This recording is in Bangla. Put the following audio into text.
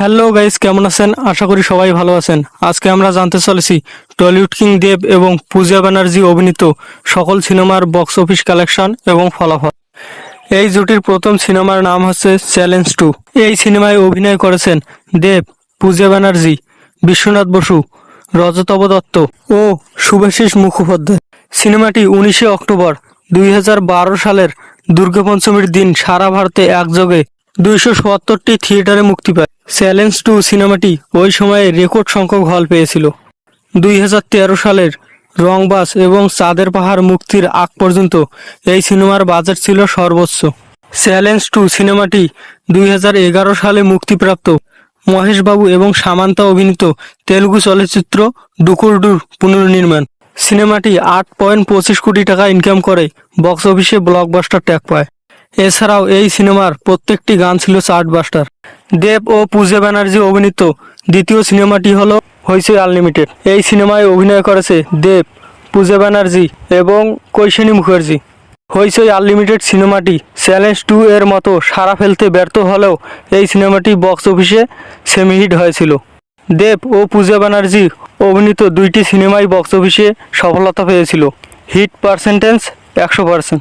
হ্যালো গাইস কেমন আছেন? আশা করি সবাই ভালো আছেন। আজকে আমরা জানতে চলেছি, টলিউড কিং দেব এবং পূজা ব্যানার্জি অভিনীত সকল সিনেমার বক্স অফিস কালেকশন এবং ফলাফল। এই জুটির প্রথম সিনেমার নাম হচ্ছে চ্যালেঞ্জ টু এই সিনেমায় অভিনয় করেছেন দেব, পূজা ব্যানার্জি, বিশ্বনাথ বসু, রজতব দত্ত ও শুভাশিস মুখোপাধ্যায়। সিনেমাটি উনিশে অক্টোবর দুই হাজার বারো সালের দুর্গাপঞ্চমীর দিন সারা ভারতে একযোগে দুইশো সত্তরটি থিয়েটারে মুক্তি পায়। চ্যালেঞ্জ টু সিনেমাটি ওই সময়ে রেকর্ড সংখ্যক হল পেয়েছিল। দুই হাজার তেরো সালের রংবাস এবং চাঁদের পাহাড় মুক্তির আগ পর্যন্ত এই সিনেমার বাজেট ছিল সর্বোচ্চ। চ্যালেঞ্জ টু সিনেমাটি দুই হাজার এগারো সালে মুক্তিপ্রাপ্ত। মহেশবাবু এবং সামান্তা অভিনীত তেলুগু চলচ্চিত্র ডুকুরডুর পুনর্নির্মাণ। সিনেমাটি আট পয়েন্ট পঁচিশ কোটি টাকা ইনকাম করে বক্স অফিসে ব্লকবাস্টার ট্যাগ পায়। এছাড়াও এই সিনেমার প্রত্যেকটি গান ছিল চার্টবাস্টার দেব ও পূজা ব্যানার্জি অভিনীত দ্বিতীয় সিনেমাটি হলো হইচই আনলিমিটেড। এই সিনেমায় অভিনয় করেছে দেব পূজা ব্যানার্জি এবং কৈশানী মুখার্জি। হইচই আনলিমিটেড সিনেমাটি চ্যালেঞ্জ টু এর মতো সারা ফেলতে ব্যর্থ হলেও এই সিনেমাটি বক্স অফিসে সেমিহিট হয়েছিল। দেব ও পূজা ব্যানার্জি অভিনীত দুইটি সিনেমাই বক্স অফিসে সফলতা পেয়েছিল। হিট পার্সেন্টেজ একশো পার্সেন্ট।